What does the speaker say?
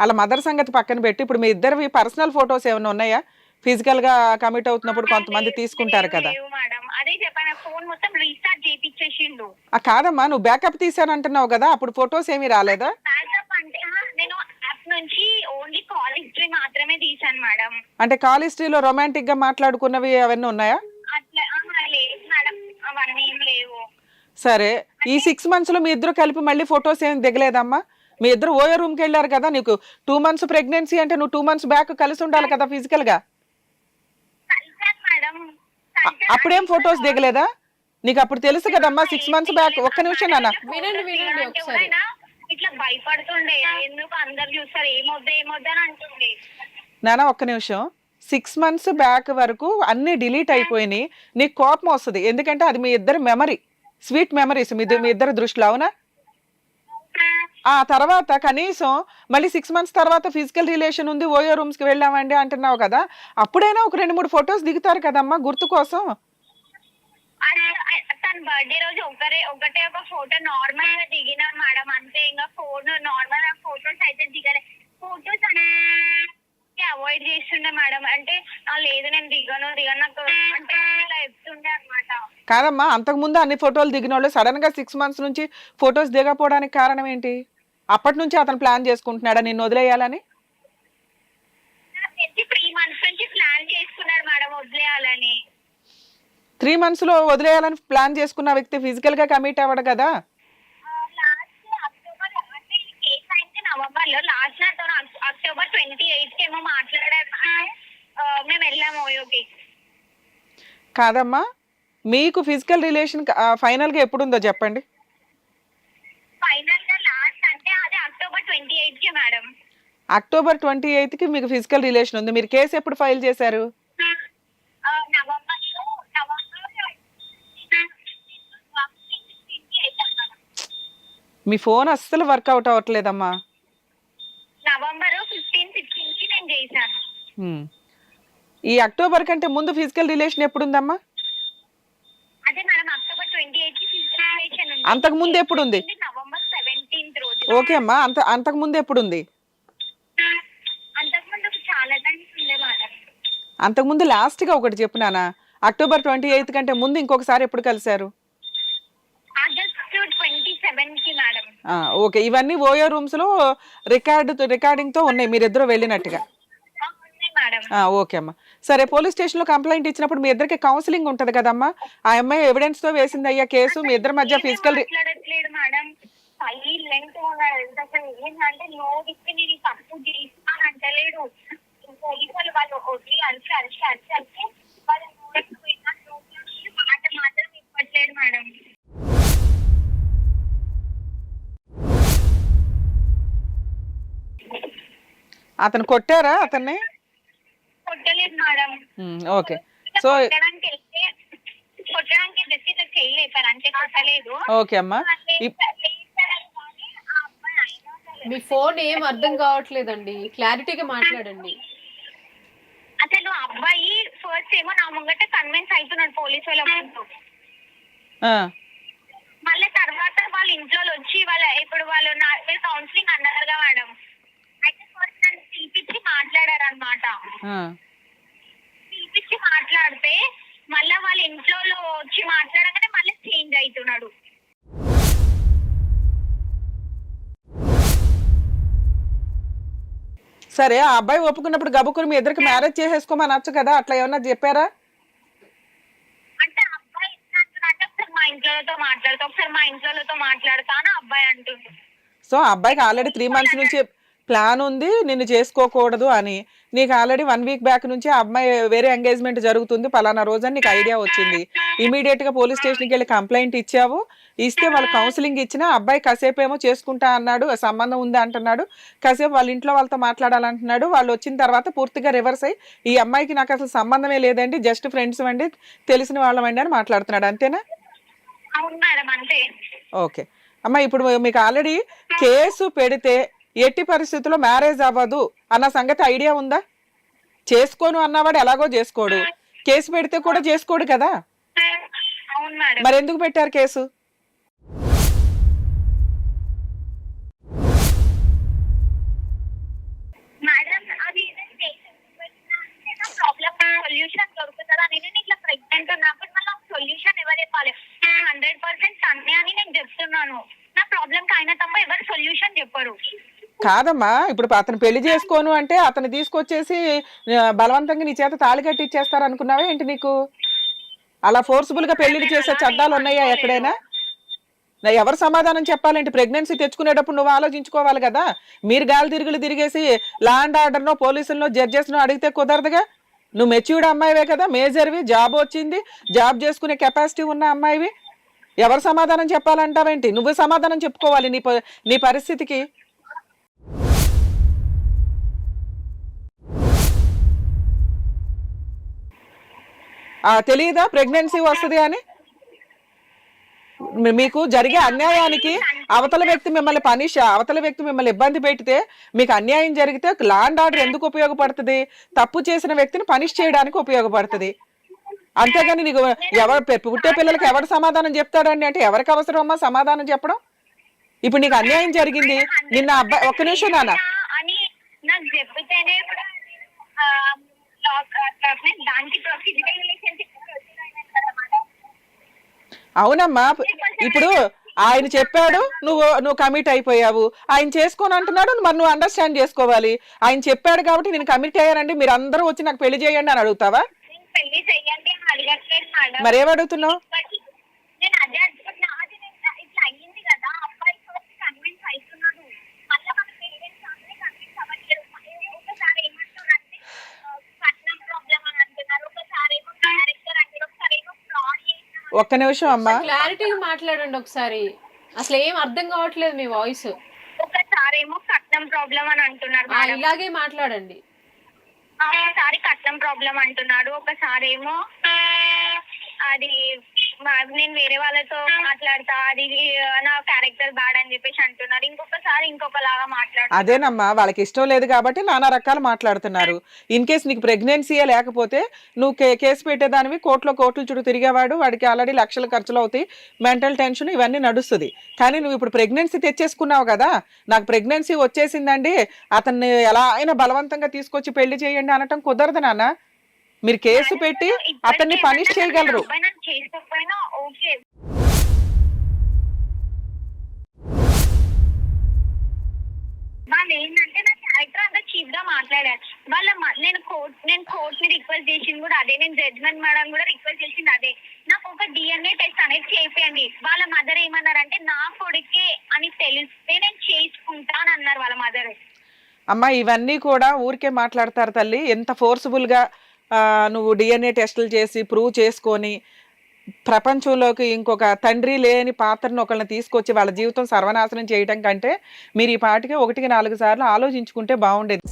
అలా మదర్ సంగతి పక్కన పెట్టి ఇప్పుడు మీ ఇద్దరివి పర్సనల్ ఫొటోస్ ఏమైనా ఉన్నాయా? ఫిజికల్గా కమిట్ అవుతున్నప్పుడు కొంతమంది తీసుకుంటారు కదా. ఆ కాదమ్మా నువ్వు బ్యాకప్ తీసానంటున్నావు కదా అప్పుడు ఫొటోస్ ఏమీ రాలేదా? నుంచి ఓన్లీ కాల్ హిస్టరీ మాత్రమే తీసాను మేడం. అంటే కాల్ హిస్టరీలో రొమాంటిక్గా మాట్లాడుకున్నవి అవన్నీ ఉన్నాయా? అట్లా ఆ, లేదు మేడం. అవన్నీ ఏం లేవు. సరే ఈ సిక్స్ మంత్స్లో మీ ఇద్దరు కలిపి మళ్ళీ ఫొటోస్ ఏం దిగలేదమ్మా? మీ ఇద్దరు ఓయో రూమ్కి వెళ్ళారు కదా నీకు టూ మంత్స్ ప్రెగ్నెన్సీ అంటే నువ్వు టూ మంత్స్ బ్యాక్ కలిసి ఉండాలి కదా ఫిజికల్గా అప్పుడేం ఫొటోస్ దిగలేదా? నీకు అప్పుడు తెలుసు కదమ్మా సిక్స్ మంత్స్ బ్యాక్ ఒక్క నిమిషం నాన్న. వినండి, వినండి ఒకసారి. ఇట్లా భయపడుతుండే ఎందుకు అందరు చూస్తారు ఏమొద్దా ఏమొద్దా అని అంటుండే. నాన్న ఒక్క నిమిషం. సిక్స్ మంత్స్ బ్యాక్ వరకు అన్ని డిలీట్ అయిపోయినాయి. నీకు కోపం వస్తుంది. ఎందుకంటే అది మీ ఇద్దరు మెమరీ స్వీట్ మెమరీస్ మీ ఇద్దరు- మీ ఇద్దరు దృష్టిలో అవునా? ఆ తర్వాత కనీసం మళ్ళీ సిక్స్ మంత్స్ తర్వాత ఫిజికల్ రిలేషన్ ఉంది ఓయో రూమ్స్కి వెళ్ళామండి అంటున్నావు కదా అప్పుడైనా ఒక రెండు మూడు ఫొటోస్ దిగుతారు కదమ్మా గుర్తు కోసం? తన బర్త్డే రోజు ఒకరే ఒకటే ఒక ఫోటో నార్మల్గా దిగినాం మేడం అంతే ఇంకా ఫోన్ నార్మల్గా ఫోటోస్ అయితే దిగలే. ఫోటోస్ అవాయిడ్ చేస్తుండే మేడం అంటే "ఆ, లేదు నేను దిగను దిగను నాకు అంటే ఇలా చెప్తుండే అనమాట కాదమ్మా అంతకుముందు అన్ని ఫోటోలు దిగిన వాళ్ళు సడన్గా సిక్స్ మంత్స్ నుంచి ఫొటోస్ దిగపోవడానికి కారణం ఏంటి? అప్పటి నుంచి అతను ప్లాన్ చేసుకుంటున్నాడా? నిన్ను వదిలేయాలని? త్రీ మంత్స్ నుంచి ప్లాన్ చేసుకున్నాడు మేడం వదిలేయాలని. త్రీ మంత్స్లో వదిలేయాలని ప్లాన్ చేసుకున్న వ్యక్తి ఫిజికల్గా కమిట్ అవ్వడు కదా? లాస్ట్ అక్టోబర్ అంటే ఈ కేసు అయితే నవంబర్లో లాస్ట్ నాతో అక్టోబర్ ట్వంటీ ఎయిత్కి ఏమో మేము వెళ్ళాము ఓయోకి కాదమ్మా మీకు ఫిజికల్ రిలేషన్ ఫైనల్గా ఎప్పుడుందో చెప్పండి ఫైనల్గా లాస్ట్ అంటే అది అక్టోబర్ ట్వంటీ ఎయిత్కి మేడం అక్టోబర్ ట్వంటీ ఎయిత్కి మీకు ఫిజికల్ రిలేషన్ ఉంది. మీరు కేసు ఎప్పుడు ఫైల్ చేశారు? మీ ఫోన్ అస్సలు వర్కౌట్ అవ్వట్లేదమ్మా. ఈ అక్టోబర్ కంటే ముందు ఫిజికల్ రిలేషన్ ఎప్పుడుందమ్మా? అంతకు ముందు ఎప్పుడు ఉంది? నవంబర్ సెవెంటీన్త్ రోజు. ఓకే అమ్మా అంత అంతకు ముందు ఎప్పుడుంది అంతకుముందు చాలా టైమ్స్ ఉండే మేడం అంతకు ముందు లాస్ట్గా ఒకటి చెప్పినానా అక్టోబర్ ట్వంటీ ఎయిత్ కంటే ముందు ఇంకొకసారి ఎప్పుడు కలిశారు? ఓకే. ఇవన్నీ ఓయో రూమ్స్లో రికార్డు రికార్డింగ్తో ఉన్నాయి. మీరిద్దరు వెళ్ళినట్టుగా. ఓకే అమ్మా. సరే పోలీస్ స్టేషన్లో కంప్లైంట్ ఇచ్చినప్పుడు మీ ఇద్దరికి కౌన్సిలింగ్ ఉంటది కదమ్మా. ఆ అమ్మాయి ఎవిడెన్స్తో వేసింది అయ్యా కేసు. మీ ఇద్దరి మధ్య ఫిజికల్ సైలెంట్ ఉన్నాడు. ఇస్తే నేను తప్పు చేస్తాను అంటలేడు. పోలీసు వాళ్ళు వచ్చి అరిచి అరిచి అరిచి అరిచి వాళ్ళు పోయినా నోటి మాట మాత్రం ఇవ్వట్లేడు మేడం. అతను కొట్టారా అతన్ని? కొట్టలేదు మేడం. ఓకే. సో కొట్టడానికి వెళ్తే కొట్టడానికి జస్ట్ ఇట్లా కొట్టలేదు. ఓకే అమ్మా. మీ ఫోన్ ఏం అర్థం కావట్లేదండి. క్లారిటీగా మాట్లాడండి. ఫస్ట్ ఏమో నా ముంగట కన్విన్స్ అవుతున్నాడు పోలీస్ వాళ్ళ ముందు. మళ్ళీ తర్వాత వాళ్ళ ఇంట్లో వచ్చి వాళ్ళ ఇప్పుడు వాళ్ళు నా కౌన్సిలింగ్ అన్నారుగా మేడం. అయితే ఫస్ట్ నన్ను పిలిపించి మాట్లాడారు అనమాట. పిలిపించి మాట్లాడితే మళ్ళీ వాళ్ళ ఇంట్లో వచ్చి మాట్లాడగానే మళ్ళీ చేంజ్ అవుతున్నాడు. సరే ఆ అబ్బాయి ఒప్పుకున్నప్పుడు గబుక్కుని మీ ఇద్దరికి మ్యారేజ్ చేసేసుకోమని అనొచ్చు కదా అట్లా ఏమన్నా చెప్పారా? అంటే అబ్బాయి ఒకసారి మా ఇంట్లోతో మాట్లాడుతా ఒకసారి మా ఇంట్లోతో అబ్బాయి అంటుంది. సో ఆ అబ్బాయికి ఆల్రెడీ త్రీ మంత్స్ నుంచి ప్లాన్ ఉంది నిన్ను చేసుకోకూడదు అని. నీకు ఆల్రెడీ వన్ వీక్ బ్యాక్ నుంచి ఆ అమ్మాయి వేరే ఎంగేజ్మెంట్ జరుగుతుంది పలానా రోజని నీకు ఐడియా వచ్చింది. ఇమీడియట్గా పోలీస్ స్టేషన్కి వెళ్ళి కంప్లైంట్ ఇచ్చావు. ఇస్తే వాళ్ళు కౌన్సిలింగ్ ఇచ్చినా అబ్బాయి కాసేపు ఏమో చేసుకుంటా అన్నాడు సంబంధం ఉంది అంటున్నాడు. కాసేపు వాళ్ళ ఇంట్లో వాళ్ళతో మాట్లాడాలంటున్నాడు. వాళ్ళు వచ్చిన తర్వాత పూర్తిగా రివర్స్ అయ్యి ఈ అమ్మాయికి నాకు అసలు సంబంధమే లేదండి జస్ట్ ఫ్రెండ్స్ అండి తెలిసిన వాళ్ళమండి అని మాట్లాడుతున్నాడు. అంతేనా? ఓకే. అమ్మ ఇప్పుడు మీకు ఆల్రెడీ కేసు పెడితే ఎట్టి పరిస్థితుల్లో మ్యారేజ్ అవ్వదు అన్న సంగతి ఐడియా ఉందా? చేసుకోను అన్నవాడు ఎలాగో చేసుకోడు. కేసు పెడితే కూడా చేసుకోడు కదా? మరి ఎందుకు పెట్టారు కేసు? సొల్యూషన్ కాదమ్మా ఇప్పుడు అతను పెళ్ళి చేసుకోను అంటే అతను తీసుకొచ్చేసి బలవంతంగా నీ చేత తాళి కట్టి ఇచ్చేస్తారు అనుకున్నావా ఏంటి నీకు? అలా ఫోర్స్ఫుల్గా పెళ్ళిళ్ళు చేసే చట్టాలు ఉన్నాయా ఎక్కడైనా? నా ఎవరు సమాధానం చెప్పాలంటే ప్రెగ్నెన్సీ తెచ్చుకునేటప్పుడు నువ్వు ఆలోచించుకోవాలి కదా. మీరు గాలి తిరుగులు తిరిగేసి ల్యాండ్ ఆర్డర్నో పోలీసులనో జడ్జెస్నో అడిగితే కుదరదుగా. నువ్వు మెచ్యూర్డ్ అమ్మాయివే కదా మేజర్వి జాబ్ వచ్చింది జాబ్ చేసుకునే కెపాసిటీ ఉన్న అమ్మాయివి. ఎవరు సమాధానం చెప్పాలంటావేంటి? నువ్వు సమాధానం చెప్పుకోవాలి నీ ప- నీ పరిస్థితికి. తెలియదా ప్రెగ్నెన్సీ వస్తుంది అని? మీకు జరిగే అన్యాయానికి అవతల వ్యక్తి మిమ్మల్ని పనిష అవతల వ్యక్తి మిమ్మల్ని ఇబ్బంది పెడితే మీకు అన్యాయం జరిగితే లాండ్ ఆర్డర్ ఎందుకు ఉపయోగపడుతుంది? తప్పు చేసిన వ్యక్తిని పనిష్ చేయడానికి ఉపయోగపడుతుంది. అంతేగాని నీకు ఎవరు పుట్టే పిల్లలకి ఎవరు సమాధానం చెప్తాడండి? అంటే ఎవరికి అవసరం అమ్మా సమాధానం చెప్పడం? ఇప్పుడు నీకు అన్యాయం జరిగింది. నిన్న అబ్బాయి ఒక్క నిమిషం నాన్న. అవునమ్మా ఇప్పుడు ఆయన చెప్పాడు నువ్వు నువ్వు కమిట్ అయిపోయావు. ఆయన చేసుకోని అంటున్నాడు మరి నువ్వు అండర్స్టాండ్ చేసుకోవాలి. ఆయన చెప్పాడు కాబట్టి నేను కమిట్ అయ్యానండి మీరు అందరూ వచ్చి నాకు పెళ్ళి చేయండి అని అడుగుతావా? మరి అడుగుతున్నావు బట్ నేను అదే అనుకుంటున్నా అది నేను ఇట్లా అయ్యింది కదా అబ్బాయి కన్విన్స్ అవుతున్నాడు మళ్ళీ మన పేరెంట్స్ అందరూ కన్విన్స్ అవ్వట్లేదు ఒకసారి ఏమంటారంటే ఆ, కట్నం ప్రాబ్లం అని అంటున్నారు ఒకసారి ఏమో క్యారెక్టర్ అంటారు ఒకసారి ఏమో ఫ్రాడ్ చేసిన ఒక్క నిమిషం అమ్మా. క్లారిటీగా మాట్లాడండి ఒకసారి. అసలు ఏం అర్థం కావట్లేదు మీ వాయిస్. ఒకసారి ఏమో కట్నం ప్రాబ్లం అని అంటున్నారు మేడం. ఇలాగే మాట్లాడండి. ఒకసారి కట్నం ప్రాబ్లం అంటున్నాడు. ఒకసారి ఏమో అది నేను వేరే వాళ్ళతో మాట్లాడతా అది నా క్యారెక్టర్ బ్యాడ్ అని చెప్పేసి అంటున్నారు. ఇంకొకసారి ఇంకొకలాగా మాట్లాడు అదేనమ్మా వాళ్ళకి ఇష్టం లేదు కాబట్టి నానా రకాలు మాట్లాడుతున్నారు. ఇన్ కేస్ నీకు ప్రెగ్నెన్సీయే లేకపోతే నువ్వు కే కేసు పెట్టేదానివి కోట్లో కోట్లు చుట్టూ తిరిగేవాడు వాడికి ఆల్రెడీ లక్షలు ఖర్చులు అవుతాయి మెంటల్ టెన్షన్ ఇవన్నీ నడుస్తుంది. కానీ నువ్వు ఇప్పుడు ప్రెగ్నెన్సీ తెచ్చేసుకున్నావు కదా నాకు ప్రెగ్నెన్సీ వచ్చేసిందండి అతన్ని ఎలా అయినా బలవంతంగా తీసుకొచ్చి పెళ్ళి చేయండి అనటం కుదరదు నాన్న. మీరు కేసు పెట్టి అతన్ని పనిష్ చేయగలరు. వాళ్ళు ఏంటంటే నా క్యారెక్టర్ అంతా చీప్గా మాట్లాడారు. వాళ్ళ నేను కోర్ట్ నేను కోర్ట్ని రిక్వెస్ట్ చేసింది కూడా అదే. నేను జడ్జ్మెంట్ మేడం కూడా రిక్వెస్ట్ చేసింది అదే. నాకు ఒక డిఎన్ఏ టెస్ట్ అనేది చేపియండి. వాళ్ళ మదర్ ఏమన్నారంటే నా కొడుకే అని తెలిస్తే నేను చేసుకుంటాను అన్నారు వాళ్ళ మదర్ అమ్మ ఇవన్నీ కూడా ఊరికే మాట్లాడతారు తల్లి. ఎంత ఫోర్స్ఫుల్గా నువ్వు డిఎన్ఏ టెస్టులు చేసి ప్రూవ్ చేసుకొని ప్రపంచంలోకి ఇంకొక తండ్రి లేని పాత్రను ఒకళ్ళని తీసుకొచ్చి వాళ్ళ జీవితం సర్వనాశనం చేయడం కంటే మీరు ఈ పాటికి ఒకటికి నాలుగు సార్లు ఆలోచించుకుంటే బాగుండేది.